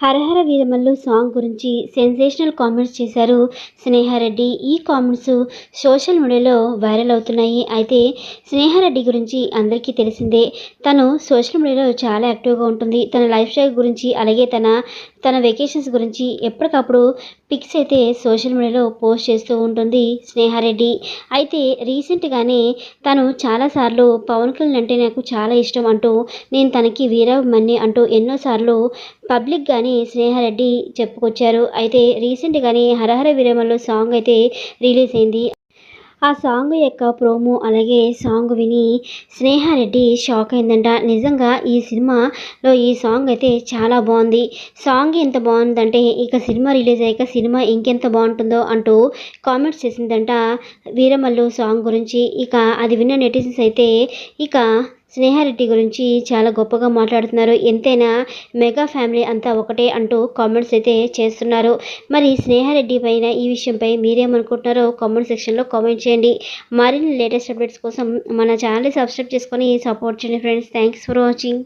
హరహర Veeramallu song గురించి sensational comments చేశారు. స్నేహారెడ్డి ఈ కామెంట్స్ సోషల్ మీడియాలో వైరల్ అవుతున్నాయి. అయితే స్నేహారెడ్డి గురించి అందరికీ తెలిసిందే తను సోషల్ మీడియాలో చాలా యాక్టివ్గా ఉంటుంది. తన లైఫ్ స్టైల్ గురించి అలాగే తన తన వెకేషన్స్ గురించి ఎప్పటికప్పుడు పిక్స్ అయితే సోషల్ మీడియాలో పోస్ట్ చేస్తూ ఉంటుంది స్నేహారెడ్డి. అయితే రీసెంట్గానే తను చాలాసార్లు పవన్ కళ్యాణ్ అంటే నాకు చాలా ఇష్టం అంటూ నేను తనకి వీరమణి అంటూ ఎన్నోసార్లు పబ్లిక్ కానీ స్నేహారెడ్డి చెప్పుకొచ్చారు. అయితే రీసెంట్గానే హరహర విరమలో సాంగ్ అయితే రిలీజ్ అయింది. ఆ సాంగ్ యొక్క ప్రోమో అలాగే సాంగ్ విని స్నేహారెడ్డి షాక్ అయిందంట. నిజంగా ఈ సినిమాలో ఈ సాంగ్ అయితే చాలా బాగుంది. సాంగ్ ఎంత బాగుందంటే ఇక సినిమా రిలీజ్ అయ్యాక సినిమా ఇంకెంత బాగుంటుందో అంటూ కామెంట్స్ చేసిందంట వీరమల్లు సాంగ్ గురించి. ఇక అది విన్న నెటిజన్స్ అయితే ఇక స్నేహారెడ్డి గురించి చాలా గొప్పగా మాట్లాడుతున్నారు. ఎంతైనా మెగా ఫ్యామిలీ అంతా ఒకటే అంటూ కామెంట్స్ అయితే చేస్తున్నారు. మరి స్నేహారెడ్డి పైన ఈ విషయంపై మీరేమనుకుంటున్నారో కామెంట్ సెక్షన్లో కామెంట్ చేయండి. మరిన్ని లేటెస్ట్ అప్డేట్స్ కోసం మన ఛానల్ని సబ్స్క్రైబ్ చేసుకొని సపోర్ట్ చేయండి ఫ్రెండ్స్. Thanks for watching.